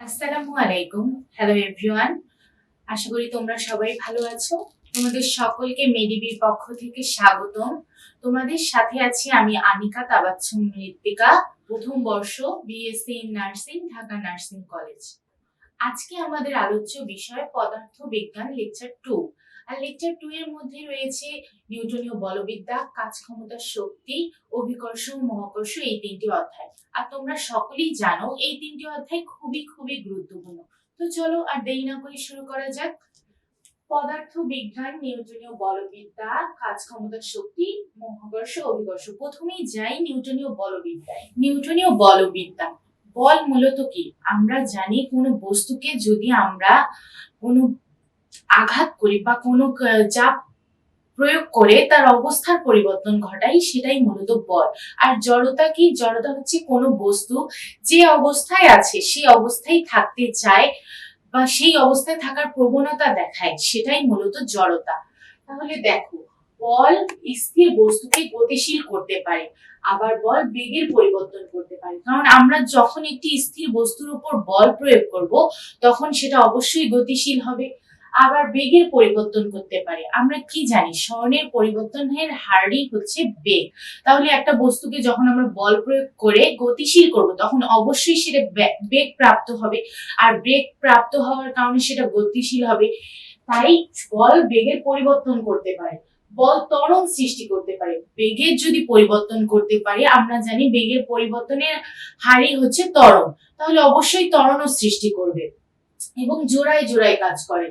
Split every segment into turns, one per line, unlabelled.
আসসালামু আলাইকুম। Hello everyone আশা করি তোমরা সবাই ভালো আছো। তোমাদের সকলকে মেডিবির পক্ষ থেকে স্বাগতম। তোমাদের সাথে আছি আমি আনিকা তাবাচ্ছুম মৃত্তিকা প্রথম বর্ষ BSc in nursing Dhaka nursing college আজকে আমাদের আলোচ্য বিষয় পদার্থ বিজ্ঞান লেকচার টু আর লেকচার টু এর মধ্যে রয়েছে নিউটনীয় বলবিদ্যা, কাজ ক্ষমতার শক্তি, অভিকর্ষ মহাকর্ষ এই তিনটি অধ্যায়। আর তোমরা সকলেই জানো এই তিনটি অধ্যায় খুবই খুবই গুরুত্বপূর্ণ। তো চলো আর দেরি না করে শুরু করা যাক। পদার্থ বিজ্ঞান, নিউটনীয় বলবিদ্যা, কাজ ক্ষমতার শক্তি, মহাকর্ষ, অভিকর্ষ। প্রথমেই যাই নিউটনীয় বলবিদ্যায়। নিউটনীয় বলবিদ্যা, বল মূলত কি? আমরা জানি কোনো বস্তুকে যদি আমরা কোনো আঘাত করি বা কোনো চাপ প্রয়োগ করে তার অবস্থার পরিবর্তন ঘটাই, সেটাই মূলত বল। আর জড়তা কি? জড়তা হচ্ছে কোনো বস্তু যে অবস্থায় আছে সেই অবস্থায় থাকতে চায় বা সেই অবস্থায় থাকার প্রবণতা দেখায়, সেটাই মূলত জড়তা। তাহলে দেখো, বল স্থির বস্তুকে গতিশীল করতে পারে, আবার বল বেগের পরিবর্তন করতে পারে। কারণ আমরা যখন একটি স্থির বস্তুর উপর বল প্রয়োগ করব, তখন সেটা অবশ্যই গতিশীল হবে। আবার বেগের পরিবর্তন করতে পারে। আমরা কি জানি? স্বর্ণের পরিবর্তনের হারই হচ্ছে বেগ। তাহলে একটা বস্তুকে যখন আমরা বল প্রয়োগ করে গতিশীল করব, তখন অবশ্যই সেটা বেগ প্রাপ্ত হবে। আর বেগ প্রাপ্ত হওয়ার কারণে সেটা গতিশীল হবে। তাই বল বেগের পরিবর্তন করতে পারে। বল ত্বরণ সৃষ্টি করতে পারে। বেগের যদি পরিবর্তন করতে পারে, আমরা জানি বেগের পরিবর্তনের হারই হচ্ছে ত্বরণ। তাহলে অবশ্যই ত্বরণও সৃষ্টি করবে এবং জোড়ায় জোড়ায় কাজ করে।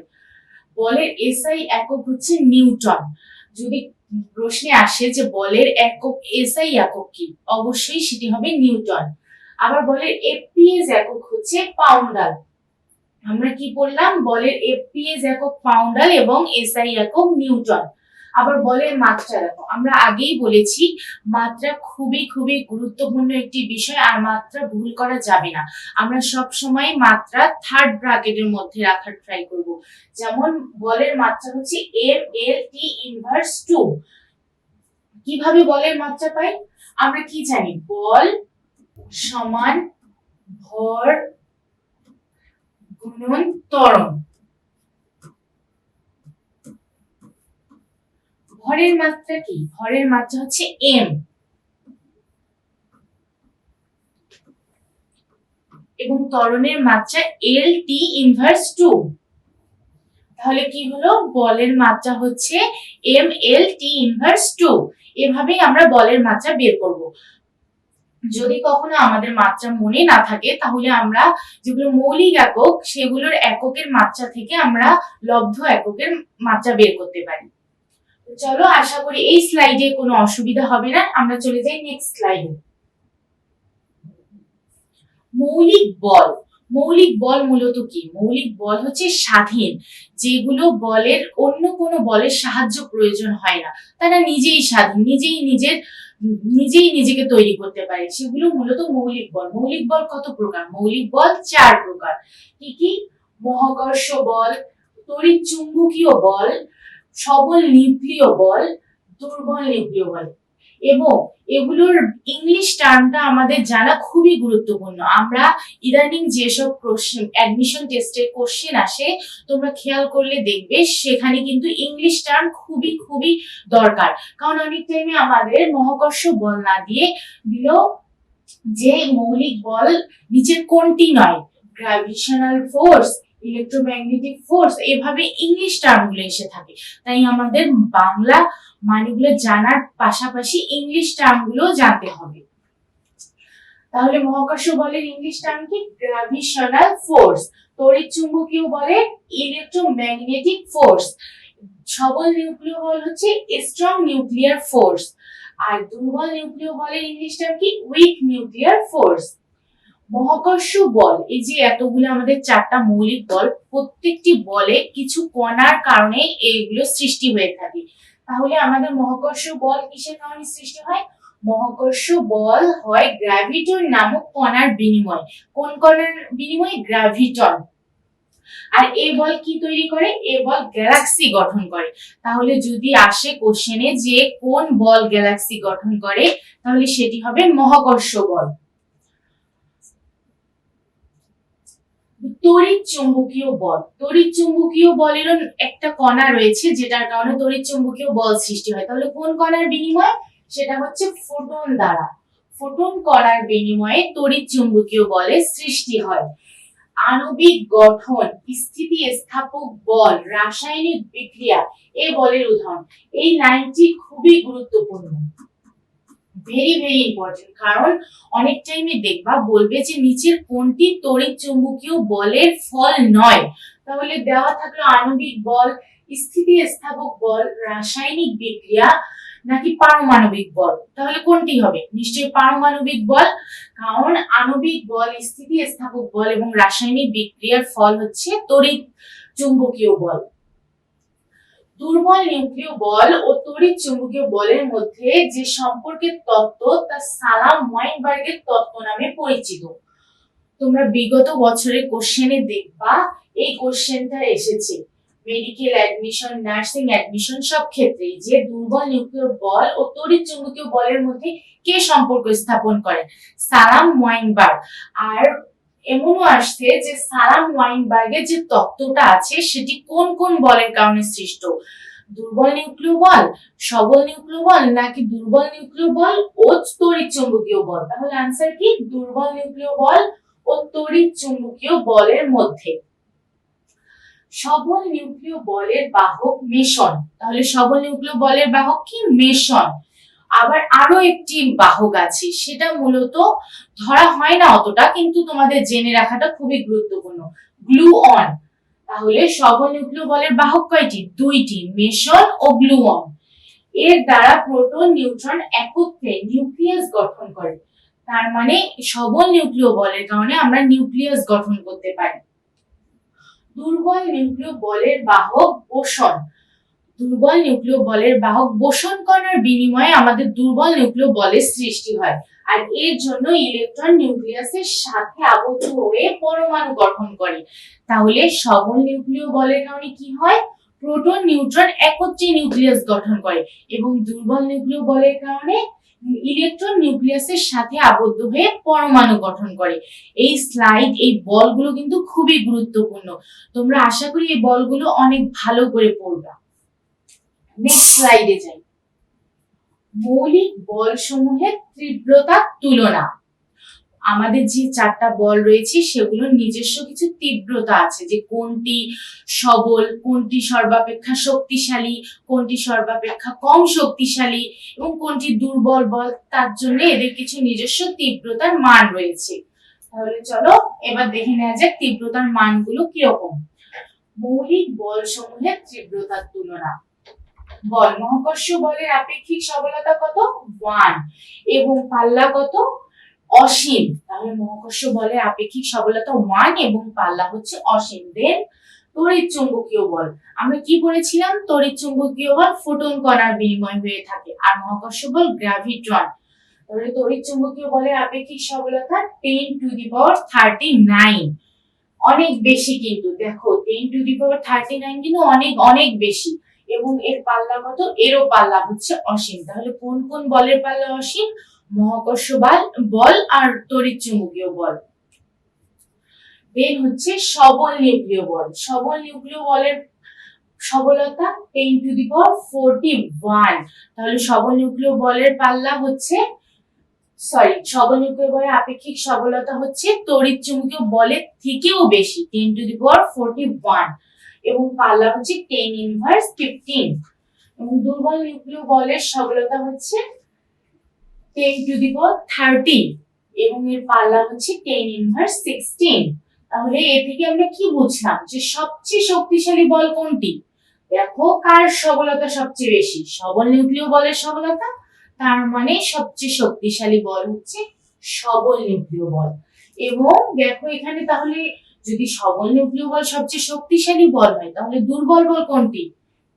বলের এসআই একক হচ্ছে নিউটন। যদি প্রশ্নে আসে যে বলের একক, এসআই একক কি? অবশ্যই সেটি হবে নিউটন। আবার বলের এফপিএস একক হচ্ছে পাউন্ডাল। আমরা কি বললাম? বলের এফপিএস একক, পাউন্ডাল এবং এসআই একক, নিউটন। আবার বলের মাত্রা দেখো। আমরা আগেই বলেছি, মাত্রা খুবই খুবই গুরুত্বপূর্ণ একটি বিষয় আর মাত্রা ভুল করা যাবে না। আমরা সব সময় মাত্রা থার্ড ব্র্যাকেটের মধ্যে রাখার ট্রাই করব। যেমন বলের মাত্রা হচ্ছে M L T inverse two কীভাবে বলের মাত্রা পাই? আমরা কি জানি? বল সমান ভর গুণন ত্বরণ। ভরের মাত্রা কি? ভরের মাত্রা হচ্ছে এম এবং ত্বরণের মাত্রা এল টি ইনভার্স টু তাহলে কি হলো? বলের মাত্রা হচ্ছে M L T inverse two এভাবেই আমরা বলের মাত্রা বের করব। যদি কখনো আমাদের মাত্রা মনে না থাকে, তাহলে আমরা যেগুলো মৌলিক একক, সেগুলোর এককের মাত্রা থেকে আমরা লব্ধ এককের মাত্রা বের করতে পারি। চলো, আশা করি এই স্লাইডে কোনো অসুবিধা হবে না। আমরা চলে যাই নেক্সট স্লাইডে মৌলিক বল। মৌলিক বল মূলত কি? মৌলিক বল হচ্ছে স্বাধীন, যেগুলো বলের অন্য কোনো বলের সাহায্য প্রয়োজন হয় না। তারা নিজেই স্বাধীন, নিজেই নিজের, নিজেই নিজেকে তৈরি করতে পারে। সেগুলো মূলত মৌলিক বল। মৌলিক বল কত প্রকার? মৌলিক বল চার প্রকার। কি কি? মহাকর্ষ বল তড়িৎ চুম্বকীয় বল সবল নিউক্লিয় বল, দুর্বল নিউক্লিয় বল। এবং এগুলোর ইংলিশ টার্মটা আমাদের জানা খুবই গুরুত্বপূর্ণ। আমরা ইদানিং যেসব কোশ্চেন অ্যাডমিশন টেস্টে কোশ্চেন আসে, তোমরা খেয়াল করলে দেখবে, সেখানে কিন্তু ইংলিশ টার্ম খুবই খুবই দরকার। কারণ অনেক টাইমে আমাদের মহাকর্ষ বল না দিয়ে দিল যে মৌলিক বল নিচের কোনটি নয়। গ্র্যাভিটেশনাল ফোর্স ইলেকট্রোম্যাগনেটিক ফোর্স এভাবে ইংলিশ টার্মগুলো এসে থাকে। তাই আমাদের বাংলা মানেগুলো জানার পাশাপাশি ইংলিশ টার্মগুলো জানতে হবে। তাহলে মহাকর্ষ বলের ইংলিশ টার্ম কি? গ্র্যাভিটেশনাল ফোর্স তড়িৎ চুম্বকীয় বলে ইলেকট্রোম্যাগনেটিক ফোর্স সবল নিউক্লিয় বল হচ্ছে স্ট্রং নিউক্লিয়ার ফোর্স আর দুর্বল নিউক্লিয় বলের ইংলিশ টার্ম কি? উইক নিউক্লিয়ার ফোর্স মহাকর্ষ বল, এই যে এতগুলো আমাদের চারটা মৌলিক বল, প্রত্যেকটি বলে কিছু কণার কারণে এইগুলো সৃষ্টি হয়ে থাকে। তাহলে আমাদের মহাকর্ষ বল কিসের কারণে সৃষ্টি হয়? মহাকর্ষ বল হয় গ্র্যাভিটন নামক কণার বিনিময়। কোন কণার বিনিময়? গ্র্যাভিটন আর এই বল কি তৈরি করে? এ বল গ্যালাক্সি গঠন করে। তাহলে যদি আসে কোশ্চেনে যে কোন বল গ্যালাক্সি গঠন করে, তাহলে সেটি হবে মহাকর্ষ বল। তড়িৎ চুম্বকীয় বল। তড়িৎ চুম্বকীয় বলেরও একটা কণা রয়েছে, যেটার কারণে তড়িৎ চুম্বকীয় বল সৃষ্টি হয়। তাহলে কোন কণার বিনিময়? সেটা হচ্ছে ফোটন দ্বারা। ফোটন কণার বিনিময়ে তড়িৎ চুম্বকীয় বলের সৃষ্টি হয়। আণবিক গঠন, স্থিতি স্থাপক বল, রাসায়নিক বিক্রিয়া এই বলের উদাহরণ। এই লাইনটি খুবই গুরুত্বপূর্ণ। ভেরি ভেরি ইম্পর্টেন্ট কারণ অনেক টাইমে দেখবা, বলবে যে নিচের কোনটি তড়িৎ চুম্বকীয় বলের ফল নয়। তাহলে দেওয়া থাকল আণবিক বল, স্থিতি স্থাপক বল, রাসায়নিক বিক্রিয়া, নাকি পারমাণবিক বল? তাহলে কোনটি হবে? নিশ্চয়ই পারমাণবিক বল। কারণ আণবিক বল, স্থিতি স্থাপক বল এবং রাসায়নিক বিক্রিয়ার ফল হচ্ছে তড়িৎ চুম্বকীয় বল। দুর্বল নিউক্লিয় বল ও তড়িৎ চুম্বকীয় বলের মধ্যে যে সম্পর্কের তত্ত্ব তা সালাম ওয়াইনবার্গের তত্ত্ব নামে পরিচিত। তোমরা বিগত বছরের কোশ্চেনে দেখবা, এই কোশ্চেনটা এসেছে। মেডিকেল অ্যাডমিশন নার্সিং অ্যাডমিশন সব ক্ষেত্রেই যে দুর্বল নিউক্লিয় বল ও তড়িৎ চুম্বকীয় বলের মধ্যে কে সম্পর্ক স্থাপন করে? সালাম ওয়াইনবার্গ। আর এমনও আসছে যে সালাম ওয়াইনবার্গের যে তত্ত্বটা আছে, সেটি কোন কোন বলের কারণে সৃষ্ট? দুর্বল নিউক্লিয় বল সবল নিউক্লিয় বল নাকি দুর্বল নিউক্লিয় বল ও তড়িৎ চুম্বকীয় বল তাহলে আনসার কি? দুর্বল নিউক্লিয় বল ও তড়িৎ চুম্বকীয় বলের মধ্যে। সবল নিউক্লিয় বলের বাহক মেশন। তাহলে সবল নিউক্লিয় বলের বাহক কি? মেশন। আবার আরও একটি বাহক আছে, সেটা মূলত ধরা হয় না অতটা, কিন্তু তোমাদের জেনে রাখাটা খুবই গুরুত্বপূর্ণ। গ্লু অন তাহলে সবল নিউক্লিয় বলের বাহক কয়টি? দুইটি, মেশন ও গ্লুঅন এর দ্বারা প্রোটন নিউট্রন একত্রে নিউক্লিয়াস গঠন করে। তার মানে সবল নিউক্লিয় বলের কারণে আমরা নিউক্লিয়াস গঠন করতে পারি। দুর্বল নিউক্লিয় বলের বাহক বোসন। দুর্বল নিউক্লিয় বলের বাহক বোসন কণার বিনিময়ে আমাদের দুর্বল নিউক্লিয় বলের সৃষ্টি হয়। আর এর জন্য ইলেকট্রন নিউক্লিয়াসের সাথে আবদ্ধ হয়ে পরমাণু গঠন করে। তাহলে সবল নিউক্লিয় বলের কারণে কি হয়? প্রোটন নিউট্রন একত্রে নিউক্লিয়াস গঠন করে এবং দুর্বল নিউক্লিয় বলের কারণে ইলেকট্রন নিউক্লিয়াসের সাথে আবদ্ধ হয়ে পরমাণু গঠন করে। এই স্লাইড এই বলগুলো কিন্তু খুবই গুরুত্বপূর্ণ। তোমরা আশা করি এই বলগুলো অনেক ভালো করে পড়বা। নেক্সট স্লাইডে যাই। মৌলিক বলসমূহের তীব্রতা তুলনা। আমাদের যে চারটা বল রয়েছে, সেগুলোর নিজস্ব কিছু তীব্রতা আছে, যে কোনটি সবল, কোনটি সর্বাপেক্ষা শক্তিশালী, কোনটি সর্বাপেক্ষা কম শক্তিশালী, এবং কোনটি দুর্বল বল, তার জন্য এদের কিছু নিজস্ব তীব্রতার মান রয়েছে। তাহলে চলো, এবার দেখে নেওয়া যাক তীব্রতার মানগুলো কীরকম। মৌলিক বল সমূহের তীব্রতার তুলনা। বল, মহাকর্ষ বলের আপেক্ষিক সবলতা কত? ওয়ান এবং পাল্লা কত? অসীম। তাহলে মহাকর্ষ বলের আপেক্ষিক সবলতা ওয়ান এবং পাল্লা হচ্ছে অসীম। দেন তড়িৎ চুম্বকীয় বল। আমরা কি বলেছিলাম? তড়িৎ চুম্বকীয় বল ফোটন কণার বিনিময় হয়ে থাকে। আর মহাকর্ষ বল গ্র্যাভিট্রন তাহলে তড়িৎ চুম্বকীয় বলের আপেক্ষিক সবলতা ten to the power thirty nine অনেক বেশি কিন্তু, দেখো ten to the power thirty nine কিন্তু অনেক অনেক বেশি। এবং এর পাল্লা কত এরও পাল্লা হচ্ছে অসীম। তাহলে কোন কোন বলের পাল্লা অসীম? মহাকর্ষ বল বল আর তড়িৎ চুম্বকীয় বল হচ্ছে সবল নিউক্লিয় বল। সবল নিউক্লিয় বলের সবলতা ten to the power forty one তাহলে সবল নিউক্লিয় বলের পাল্লা হচ্ছে সরি সবল নিউক্লিয় বলের আপেক্ষিক সবলতা হচ্ছে তড়িৎ চুম্বকীয় বলের থেকেও বেশি ten to the power forty one এবং পাল্লা হচ্ছে টেন ইনভার্স ফিফটিন এবং দুর্বল নিউক্লিয় বলের সবলতা হচ্ছে ten to the power thirty এবং এর পাল্লা হচ্ছে টেন ইনভার্স সিক্সটিন তাহলে এ থেকে আমরা কি বুঝলাম যে সবচেয়ে শক্তিশালী বল কোনটি? দেখো, কার সবলতা সবচেয়ে বেশি? সবল নিউক্লিয় বলের সবলতা তার মানে সবচেয়ে শক্তিশালী বল হচ্ছে সবল নিউক্লিয় বল এবং দেখো এখানে তাহলে যদি সবল নিউক্লিয় বল সবচেয়ে শক্তিশালী বল হয়, তাহলে দুর্বল বল কোনটি?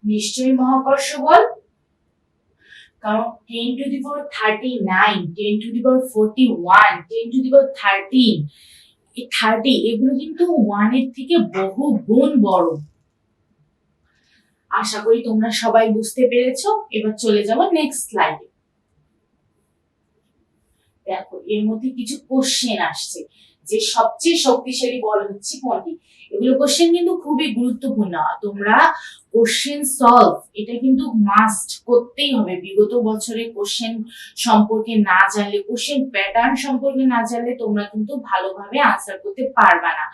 নিশ্চয়ই মহাকর্ষ বল। কারণ ten to the power thirty nine ten to the power forty one ten to the power thirteen thirty এগুলো কিন্তু ওয়ানের থেকে বহু গুণ বড়। আশা করি তোমরা সবাই বুঝতে পেরেছ। এবার চলে যাব নেক্সট স্লাইডে দেখো, এর মধ্যে কিছু কোশ্চেন আসছে। যে সবচেয়ে শক্তিশালী বল হচ্ছে কোনটি? এগুলো কোশ্চেন কিন্তু খুবই গুরুত্বপূর্ণ। তোমরা কোশ্চেন সলভ এটা কিন্তু মাস্ট করতেই হবে। বিগত বছরের কোশ্চেন সম্পর্কে না জানলে কোশ্চেন প্যাটার্ন সম্পর্কে না জানলে তোমরা কিন্তু ভালোভাবে আনসার করতে পারবা না।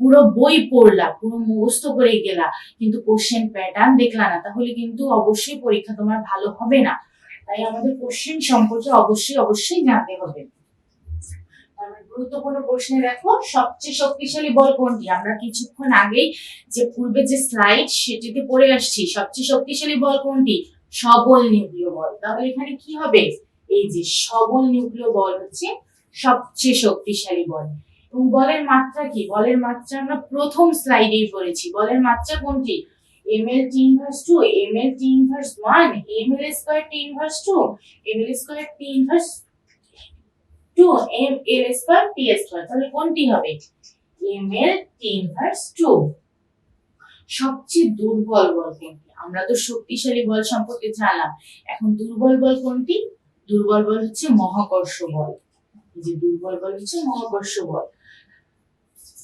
পুরো বই পড়লা, পুরো মুখস্থ করে গেলা, কিন্তু কোশ্চেন প্যাটার্ন দেখলা না, তাহলে কিন্তু অবশ্যই পরীক্ষা তোমার ভালো হবে না। তাই আমাদের কোশ্চেন সম্পর্কে অবশ্যই অবশ্যই জানতে হবে। গুরুত্বপূর্ণ প্রশ্নে দেখো, সবচেয়ে শক্তিশালী বল কোনটি? আমরা কিছুক্ষণ আগেই যে পূর্বে যে স্লাইড সেটিতে পড়ে আসছি, সবচেয়ে শক্তিশালী বল কোনটি? সবল নিউক্লিয় বল। তাহলে এখানে কি হবে? এই যে সবল নিউক্লিয় বল হচ্ছে সবচেয়ে শক্তিশালী বল। এবং বলের মাত্রা কি? বলের মাত্রা আমরা প্রথম স্লাইডেই পড়েছি। বলের মাত্রা কোনটি? M L T inverse two M L T inverse one M L square T inverse two M L square T inverse two M L square T square তাহলে কোনটি হবে? M L T inverse two সবচেয়ে দুর্বল বল কোনটি? আমরা তো শক্তিশালী বল সম্পর্কে জানলাম। এখন দুর্বল বল কোনটি? দুর্বল বল হচ্ছে মহাকর্ষ বল। যে দুর্বল বল হচ্ছে মহাকর্ষ বল।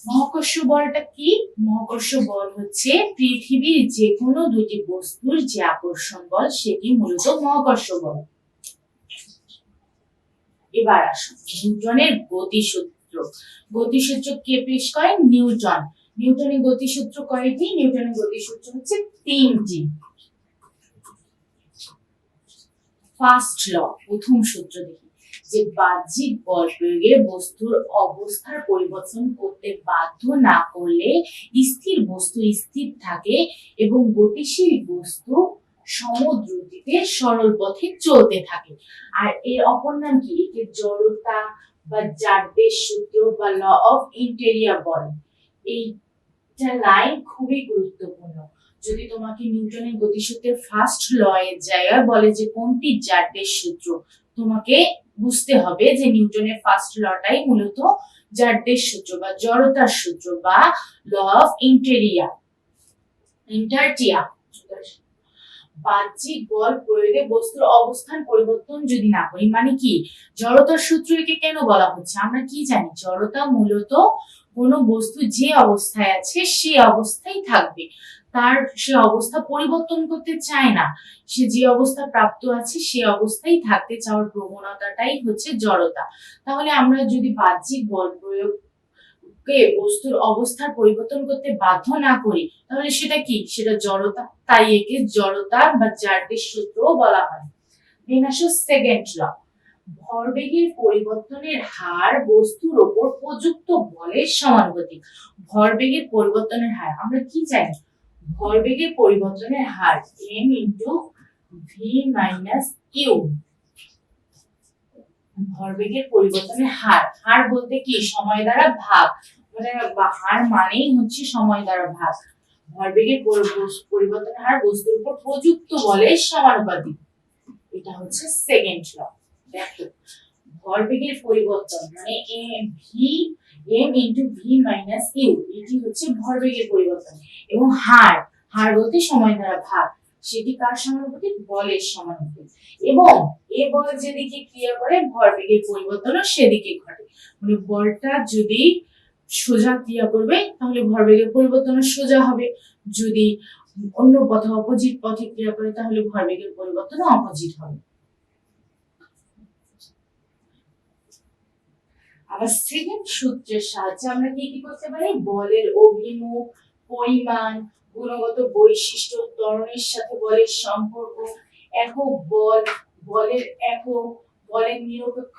মহাকর্ষ বলটা কি? মহাকর্ষ বল হচ্ছে পৃথিবীর যে কোনো দুটি বস্তুর যে আকর্ষণ বল, সেটি মূলত মহাকর্ষ বল। এবার আসুন নিউটনের গতিসূত্র। গতিসূত্র কে পেশ করেন নিউটন। নিউটনের গতিসূত্র কয়টি নিউটনের গতিসূত্র হচ্ছে তিনটি। ফার্স্ট ল প্রথম সূত্র দেখি। যে বাহ্যিক বল প্রয়োগে বস্তুর অবস্থার পরিবর্তন করতে বাধ্য না করলে স্থির বস্তু স্থির থাকে এবং গতিশীল বস্তু সমদ্রুতিতে সরল পথে চলতে থাকে। আর এর অপর নাম কি? একে জড়তা বা জাড্ডের সূত্র বা ল অফ ইন্টেরিয়া বলে। এইটা লাইন খুবই গুরুত্বপূর্ণ। যদি তোমাকে নিউটনের গতিসূত্রের ফার্স্ট ল এর জায়গায় বলে যে কোনটি জাড্ডের সূত্র, তোমাকে বুঝতে হবে যে নিউটনের ফার্স্ট লটাই মূলত জাড্ডের সূত্র বা জড়তার সূত্র বা ল অফ ইন্টেরিয়া ইন্টারটিয়া বাহ্যিক বল প্রয়োগে বস্তুর অবস্থান পরিবর্তন যদি না করি মানে কি? জড়তার সূত্র একে কেন বলা হচ্ছে? আমরা কি জানি? জড়তা মূলত কোনো বস্তু যে অবস্থায় আছে সে অবস্থায় থাকবে। তার সে অবস্থা পরিবর্তন করতে চায় না। সে যে অবস্থা প্রাপ্ত আছে, সে অবস্থায় থাকতে চাওয়ার প্রবণতাটাই হচ্ছে জড়তা। তাহলে আমরা যদি বাহ্যিক বল প্রয়োগকে বস্তুর অবস্থার পরিবর্তন করতে বাধ্য না করি, তাহলে সেটা কি? সেটা জড়তা। তাই একে জড়তা বা জার্ডের সূত্রও বলা হয়। সেকেন্ড ভরবেগের পরিবর্তনের হার বস্তুর ওপর প্রযুক্ত বলের সমানুপাতিক। ভরবেগের পরিবর্তনের হার, আমরা কি জানি? ভরবেগের পরিবর্তনের হার M into V minus U ভরবেগের পরিবর্তনের হার হার বলতে কি? সময় দ্বারা ভাগ। মানে হার মানেই হচ্ছে সময় দ্বারা ভাগ। ভরবেগের পরি- বস- পরিবর্তনের হার বস্তুর উপর প্রযুক্ত বলের সমানুপাতিক। এটা হচ্ছে সেকেন্ড ল দেখো, ভরবেগের পরিবর্তন মানে এ V M into V minus U এটি হচ্ছে ভরবেগের পরিবর্তন। এবং হার হার বলতে সময় দ্বারা ভাগ, সেটি কার সমানুপাতিক বলের সমানুপাতিক এবং এ বল যেদিকে ক্রিয়া করে, ভরবেগের পরিবর্তনও সেদিকে ঘটে। মানে বলটা যদি সোজা ক্রিয়া করবে, তাহলে ভরবেগের পরিবর্তনও সোজা হবে। যদি অন্য পথে অপোজিট পথে ক্রিয়া করে, তাহলে ভরবেগের পরিবর্তনও অপোজিট হবে। আবার সেকেন্ড সূত্রের সাহায্যে আমরা কি কি করতে পারি? বলের অভিমুখ, পরিমাণ, গুণগত বৈশিষ্ট্য, ত্বরণের সাথে বলের সম্পর্ক, একক বল, বলের একক, বলের নিরপেক্ষ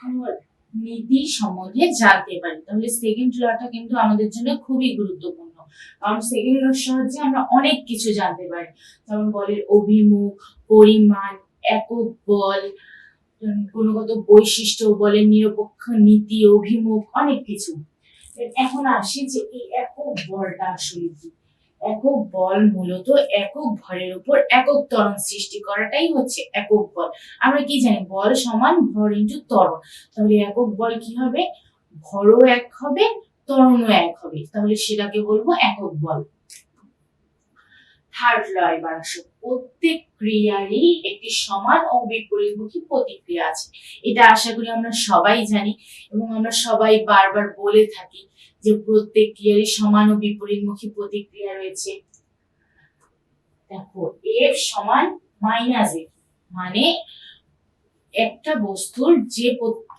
নীতি সম্বন্ধে জানতে পারি। তাহলে সেকেন্ড লটা কিন্তু আমাদের জন্য খুবই গুরুত্বপূর্ণ। কারণ সেকেন্ড লর সাহায্যে আমরা অনেক কিছু জানতে পারি। যেমন বলের অভিমুখ, পরিমাণ, একক বল গুণগত বৈশিষ্ট্য বলের নিরপেক্ষ নীতি, অভিমুখ, অনেক কিছু। এখন আসি যে এই একক বলটা আসলে কি? একক বল মূলত একক ভরের উপর একক ত্বরণ সৃষ্টি করাটাই হচ্ছে একক বল। আমরা কি জানি? বল সমান ভর ইন্টু ত্বরণ। তাহলে একক বল কি হবে? ভরও এক হবে, ত্বরণও এক হবে। তাহলে সেটাকে বলব একক বল। থার্ড ল এবার প্রত্যেক ক্রিয়ারই একটি সমান ও বিপরীতমুখী প্রতিক্রিয়া আছে। এটা আশা করি আমরা সবাই জানি এবং আমরা সবাই বারবার বলে থাকি যে প্রত্যেক ক্রিয়ারই সমান ও বিপরীতমুখী প্রতিক্রিয়া রয়েছে। দেখো, এফ সমান মাইনাস এফ মানে একটা বস্তুর যে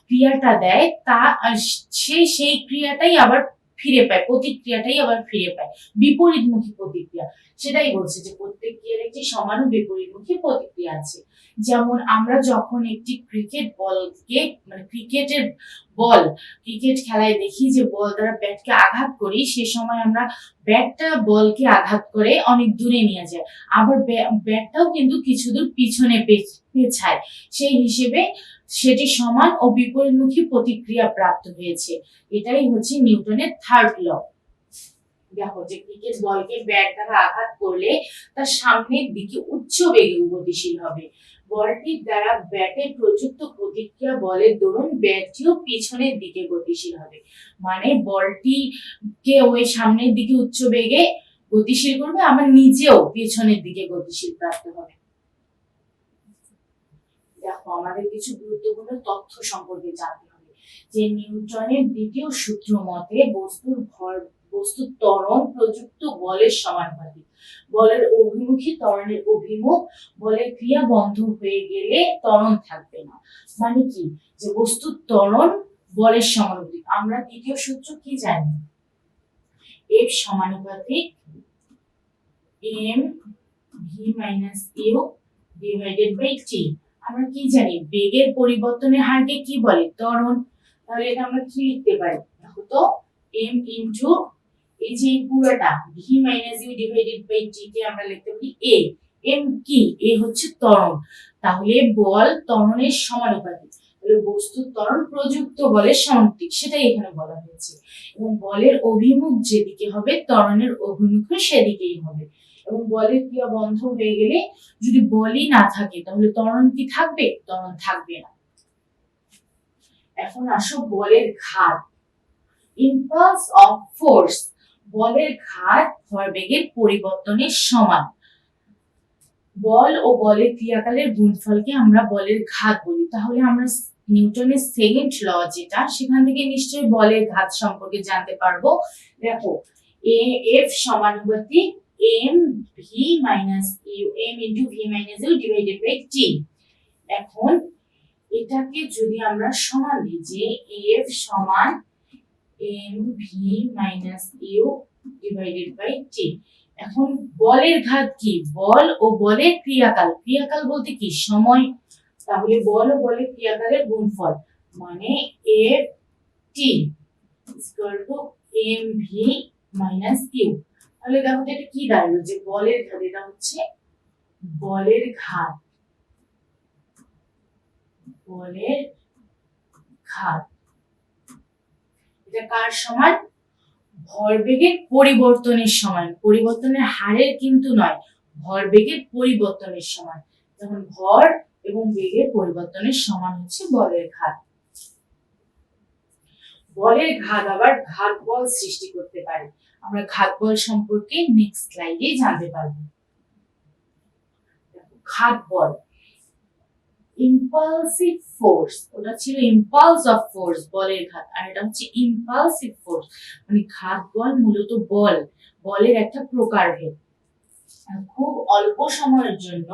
ক্রিয়াটা দেয় তা আর সে সেই ক্রিয়াটাই আবার ফিরে পায়, প্রতিক্রিয়াটাই আবার ফিরে পায়। বিপরীতমুখী প্রতিক্রিয়া। সেটাই বলছে যে প্রত্যেক ক্রিয়ার একটি সমান বিপরীতমুখী প্রতিক্রিয়া আছে। যেমন আমরা যখন একটি ক্রিকেট বলকে মানে ক্রিকেটের বল, ক্রিকেট খেলায় দেখি যে বল দ্বারা ব্যাটকে আঘাত করি, সে সময় আমরা ব্যাটটা বলকে আঘাত করে অনেক দূরে নিয়ে যায় আবার ব্য- ব্যাটটাও কিন্তু কিছু দূর পিছনে পেছায়। সেই হিসেবে সেটি সমান ও বিপরীতমুখী প্রতিক্রিয়া প্রাপ্ত হয়েছে। এটাই হচ্ছে নিউটনের থার্ড ল দেখো যে ক্রিকেট বলকে ব্যাট দ্বারা আঘাত করলে তার সামনের দিকে উচ্চ বেগে গতিশীল হবে। বলটির দ্বারা ব্যাটে প্রযুক্ত প্রতিক্রিয়া বলের দরুন ব্যাটটিও পিছনের দিকে গতিশীল হবে। মানে বলটি কে ওই সামনের দিকে উচ্চ বেগে গতিশীল করবে, আবার নিজেও পেছনের দিকে গতিশীল প্রাপ্ত হবে। দেখো, আমাদের কিছু গুরুত্বপূর্ণ তথ্য সম্পর্কে জানতে হবে। যে নিউটনের দ্বিতীয় সূত্র মতে বস্তুর ভর, বস্তুর ত্বরণ প্রযুক্ত বলের সমানুপাতিক বলের অভিমুখী ত্বরণের অভিমুখ, বলের ক্রিয়া বন্ধ হয়ে গেলে ত্বরণ থাকবে না। মানে কি? যে বস্তুর ত্বরণ বলের সমানুপাতিক। আমরা দ্বিতীয় সূত্র কি জানি? এফ সমানুপাতিক M V minus U divided by T আমরা কি জানি? বেগের পরিবর্তনের হারকে কি বলে? ত্বরণ। তাহলে এটা আমরা কি লিখতে পারি? দেখো তো এম ইনটু এই যে পুরোটা V minus U divided by T কে আমরা লিখতে পারি এ এম কি? এ হচ্ছে ত্বরণ। তাহলে বল ত্বরণের সমানুপাতিক। তাহলে বস্তুর ত্বরণ প্রযুক্ত বলের সমানুপাতিক, সেটাই এখানে বলা হয়েছে। এবং বলের অভিমুখ যেদিকে হবে, ত্বরণের অভিমুখ সেদিকেই হবে। এবং বলের ক্রিয়া বন্ধ হয়ে গেলে যদি বলই না থাকে, তাহলে ত্বরণ কি থাকবে? ত্বরণ থাকবে না। এখন আসো বলের ঘাত। ইম্পালস অফ ফোর্স বলের ঘাত ভরবেগের পরিবর্তনের সমান। বল ও বলের ক্রিয়াকালের গুণফলকে আমরা বলের ঘাত বলি। তাহলে আমরা নিউটনের সেকেন্ড ল যেটা, সেখান থেকে নিশ্চয়ই বলের ঘাত সম্পর্কে জানতে পারব। দেখো এ এফ সমানুপাতিক M V minus U M into V minus U divided by T এখন এটাকে যদি আমরা সমান দিই, যে এফ সমান M V minus U divided by T এখন বলের ঘাত কি? বল ও বলের ক্রিয়াকাল। ক্রিয়াকাল বলতে কি? সময়। তাহলে বল ও বলের ক্রিয়াকালের গুণফল। মানে F T equal to M V minus U তাহলে দেখো এটা কি দাঁড়াল? যে বলের ঘাত, এটা হচ্ছে বলের ঘাত। বলের ঘাত। এটা কার সমান? ভরবেগের পরিবর্তনের সমান। পরিবর্তনের হারের কিন্তু নয়, ভরবেগের পরিবর্তনের সমান। যেমন ভর এবং বেগের পরিবর্তনের সমান হচ্ছে বলের ঘাত। বলের ঘাত আবার ঘাত বল সৃষ্টি করতে পারে। আমরা ঘাত বল সম্পর্কে নেক্সট স্লাইডে জানতে পারব। ঘাত বল ইম্পালসিভ ফোর্স ওটা ছিল ইম্পালস অফ ফোর্স বলের ঘাত, আর এটা হচ্ছে ইম্পালসিভ ফোর্স মানে ঘাত বল মূলত বল, বলের একটা প্রকারভেদ। খুব অল্প সময়ের জন্য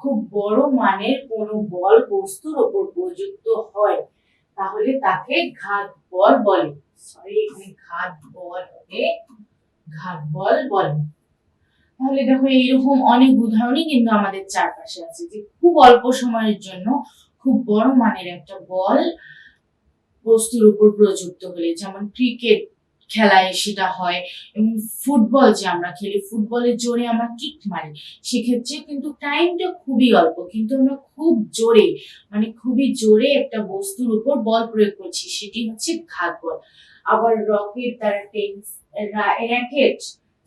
খুব বড় মানের কোনো বল বস্তুর ওপর প্রযুক্ত হয়, তাহলে তাকে ঘাত বল বলে। ঘাত বল বলে তাহলে দেখো, এইরকম অনেক উদাহরণই কিন্তু আমাদের চারপাশে আছে যে খুব অল্প সময়ের জন্য খুব বড় মানের একটা বল বস্তুর উপর প্রযুক্ত হলে, যেমন ক্রিকেট খেলায় সেটা হয় এবং ফুটবল যে আমরা খেলি, ফুটবলের জোরে আমরা কিক মারি, সেক্ষেত্রে কিন্তু টাইমটা খুবই অল্প, কিন্তু আমরা খুব জোরে মানে খুবই জোরে একটা বস্তুর উপর বল প্রয়োগ করছি, সেটি হচ্ছে ঘাত আবার রকেট দ্বারা রা র্যাকেট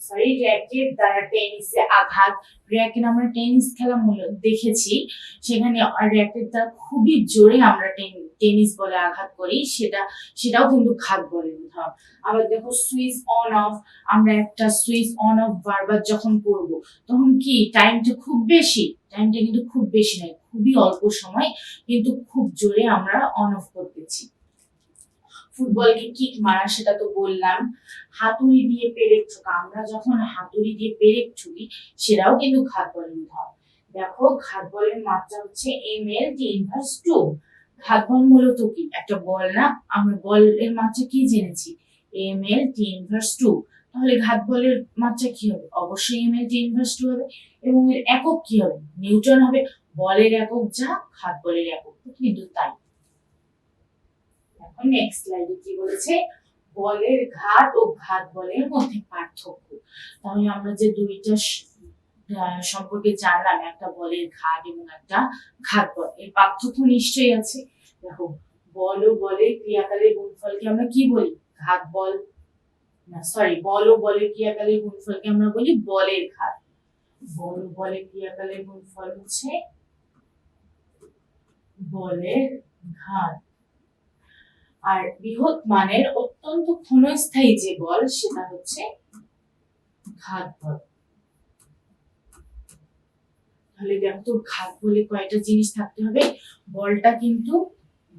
সরি র্যাকেট দ্বারা টেনিসে আঘাত র্যাকেট আমরা টেনিস খেলা মূল- দেখেছি। সেখানে র্যাকেট দ্বারা খুবই জোরে আমরা টেন- টেনিস বলে আঘাত করি। সেটা, সেটাও কিন্তু ঘাত বলে উদাহরণ। আবার দেখো সুইচ অন অফ আমরা একটা সুইচ অন অফ বারবার যখন করব, তখন কি টাইমটা খুব বেশি? টাইমটা কিন্তু খুব বেশি নয়, খুবই অল্প সময়, কিন্তু খুব জোরে আমরা অন অফ করতেছি। ফুটবলকে কিক মারা সেটা তো বললাম। হাতুড়ি দিয়ে পেরেক ঠোকা আমরা যখন হাতুড়ি দিয়ে পেরেক ঠুকি সেটাও কিন্তু ঘাত বলের উদাহরণ দেখো, ঘাত বলের মাত্রা হচ্ছে M L T inverse two ঘাত বল মূলত কি? একটা বল না, আমরা বলের মাত্রা কি জেনেছি? M L T inverse two তাহলে ঘাত বলের মাত্রা কি হবে? অবশ্যই M L T inverse two হবে। এবং এর একক কি হবে? নিউটন হবে। বলের একক যা, ঘাত বলের একক। কিন্তু তাই নেক্সট স্লাইডে কি বলেছে? বলের ঘাত ও ঘাত বলের মধ্যে পার্থক্য। তাহলে আমরা যে দুইটা সম্পর্কে জানলাম, একটা বলের ঘাত এবং একটা ঘাত বল। এর পার্থক্য নিশ্চয়ই আছে। দেখো, বল ও বলের ক্রিয়াকালের গুণফলকে আমরা কি বলি? ঘাত বল। না সরি বল ও বলের ক্রিয়াকালের গুণফলকে আমরা বলি? বলের ঘাত। বল ও বলের ক্রিয়াকালের গুণফল হচ্ছে বলের ঘাত। আর বৃহৎ মানের অত্যন্ত ক্ষণস্থায়ী যে বল, সেটা হচ্ছে ঘাত বল। তাহলে দেখো ঘাত বলে কয়টা জিনিস থাকতে হবে? বলটা কিন্তু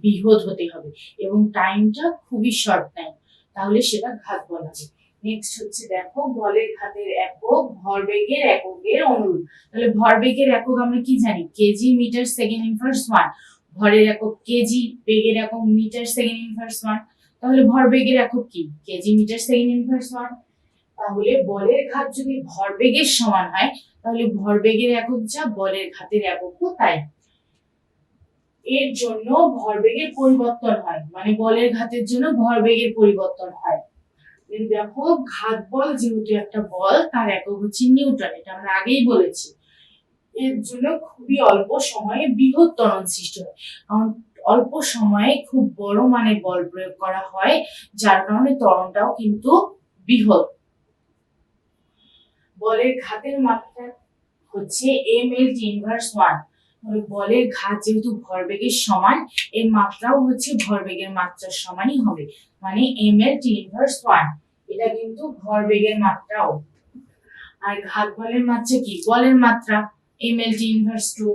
বৃহৎ হতে হবে এবং টাইমটা খুবই শর্ট টাইম তাহলে সেটা ঘাত বল হবে। নেক্সট হচ্ছে দেখো বলের ঘাতের একক, ভরবেগের এককের অনুরূপ। তাহলে ভরবেগের একক আমরা কি জানি? Kg metre second inverse one. ভরের একক কেজি বেগের একক মিটার সেকেন্ড ইনভার্স ওয়ান তাহলে ভরবেগের একক কি? Kg metre second inverse one তাহলে বলের ঘাত যদি ভরবেগের সমান হয়, তাহলে ভরবেগের একক যা, বলের ঘাতের এককও তাই এর জন্য ভরবেগের পরিবর্তন হয়। মানে বলের ঘাতের জন্য ভরবেগের পরিবর্তন হয়। দেখো, ঘাত বল যেহেতু একটা বল, তার একক হচ্ছে নিউটন। এটা আমরা আগেই বলেছি। এর জন্য খুবই অল্প সময়ে বৃহৎ ত্বরণ সৃষ্টি হয়। কারণ অল্প সময়ে খুব বড় মানের বল প্রয়োগ করা হয়, যার কারণে ত্বরণটাও কিন্তু বৃহৎ। বলের ঘাতের মাত্রা হচ্ছে এম এল ইনভার্স ওয়ান বলের ঘাত যেহেতু ভরবেগের সমান, এর মাত্রাও হচ্ছে ভরবেগের মাত্রার সমানই হবে। মানে এম এল ইনভার্স ওয়ান এটা কিন্তু ভরবেগের মাত্রাও। আর ঘাত বলের মাত্রা কি? বলের মাত্রা। এল ইনভার্স টু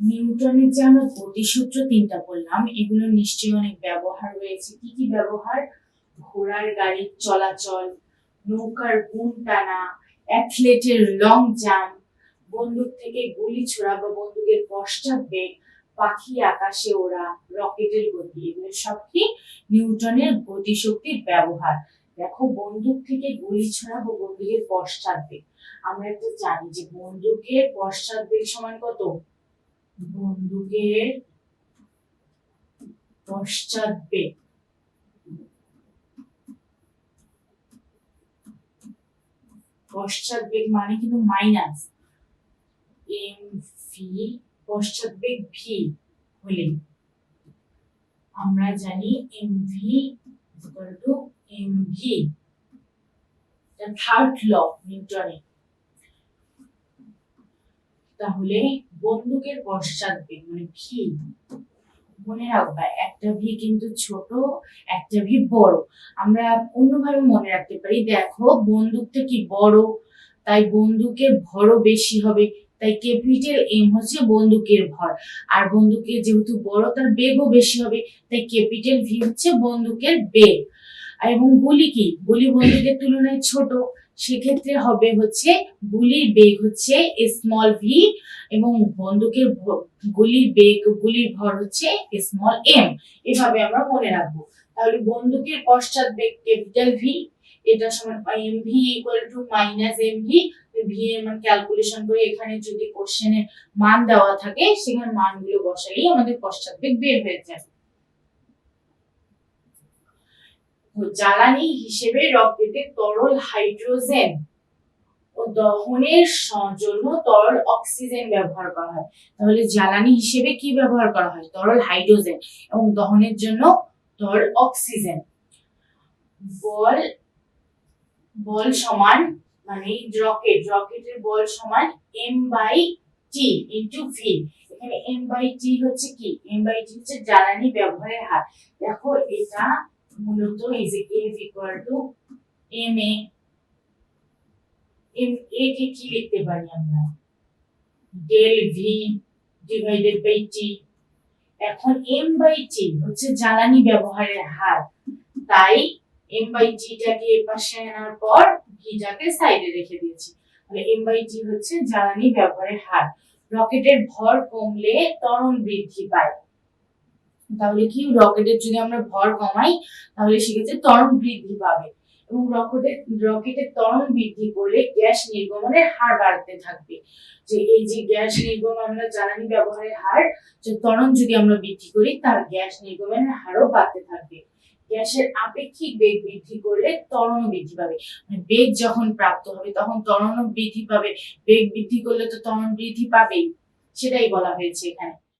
নিউটনের আমরা গতিসূত্র তিনটা বললাম, এগুলো নিশ্চয়ই অনেক ব্যবহার রয়েছে। কি কি ব্যবহার? ঘোড়ার গাড়ির চলাচল, নৌকার গুণ টানা, অ্যাথলেটের লং জাম্প বন্দুক থেকে গুলি ছোড়া বা বন্দুকের পশ্চাৎ বেগ পাখি আকাশে ওড়া, রকেটের গতি, এগুলো সব কি নিউটনের গতিশক্তির ব্যবহার। দেখো, বন্দুক থেকে গুলি ছোড়া বা বন্দুকের পশ্চাৎ বেগ আমরা একটা জানি যে বন্দুকের পশ্চাৎ বেগ সমান কত? বন্দুকের পশ্চাৎ বেগ পশ্চাৎ বেগ মানে কিন্তু মাইনাস এম ভি পশ্চাৎ বেগ ভি হলে আমরা জানি M V M V third law নিউটনের তাহলে বন্দুকের পশ্চাৎ মানে ভি মনে রাখবা একটা ভি কিন্তু ছোট, একটা ভি বড়। আমরা অন্যভাবে মনে রাখতে পারি, দেখো বন্দুকটা কি বড়, তাই বন্দুকের ভরও বেশি হবে, তাই ক্যাপিটাল এম হচ্ছে বন্দুকের ভর। আর বন্দুকের যেহেতু বড়, তার বেগও বেশি হবে, তাই ক্যাপিটাল ভি হচ্ছে বন্দুকের বেগ। এবং গুলি কি গুলি বন্দুকের তুলনায় ছোট সেক্ষেত্রে হবে হচ্ছে গুলির বেগ হচ্ছে স্মল ভি এবং বন্দুকের গুলির বেগ, গুলির ভর হচ্ছে স্মল এম এভাবে আমরা মনে রাখব। তাহলে বন্দুকের পশ্চাৎ বেগ ক্যাপিটাল ভি এটা সমান M V equal to minus M V V এর মান ক্যালকুলেশন করে এখানে যদি কোশ্চেনের মান দেওয়া থাকে, সেখানে মানগুলো বসালেই আমাদের পশ্চাৎ বেগ বের হয়ে যায় তো জ্বালানি হিসেবে রকেটে তরল হাইড্রোজেন ও দহনের জন্য তরল অক্সিজেন ব্যবহার করা হয়। তাহলে জ্বালানি হিসেবে কি ব্যবহার করা হয়? তরল হাইড্রোজেন এবং দহনের জন্য তরল অক্সিজেন। বল বল সমান মানে রকেট, রকেটের বল সমান M by T into V এখানে এম বাই টি হচ্ছে কি? এম বাই টি হচ্ছে জ্বালানি ব্যবহারের হার। দেখো এটা মূলত is F equal to M A M A কে কি লিখতে পারি আমরা? Del V divided by T এখন এম বাই টি হচ্ছে জ্বালানি ব্যবহারের হার। তাই এম বাই জিটাকে এ পাশে আনার পর ভিটাকে সাইডে রেখে দিয়েছি। তাহলে এম বাই জি হচ্ছে জ্বালানি ব্যবহারের হার। রকেটের ভর কমলে ত্বরণ বৃদ্ধি পায়। তাহলে কি? রকেটের যদি আমরা ভর কমাই, তাহলে সেক্ষেত্রে ত্বরণ বৃদ্ধি পাবে। এবং রকেটের রকেটের ত্বরণ বৃদ্ধি করলে গ্যাস নির্গমনের হার বাড়তে থাকবে। যে এই যে গ্যাস নির্গমন আমরা জ্বালানি ব্যবহারের হার, যে ত্বরণ যদি আমরা বৃদ্ধি করি, তার গ্যাস নির্গমনের হারও বাড়তে থাকবে। গ্যাসের আপেক্ষিক বেগ বৃদ্ধি করলে ত্বরণও বৃদ্ধি পাবে। মানে বেগ যখন প্রাপ্ত হবে, তখন ত্বরণও বৃদ্ধি পাবে। বেগ বৃদ্ধি করলে তো ত্বরণ বৃদ্ধি পাবেই। সেটাই বলা হয়েছে এখানে।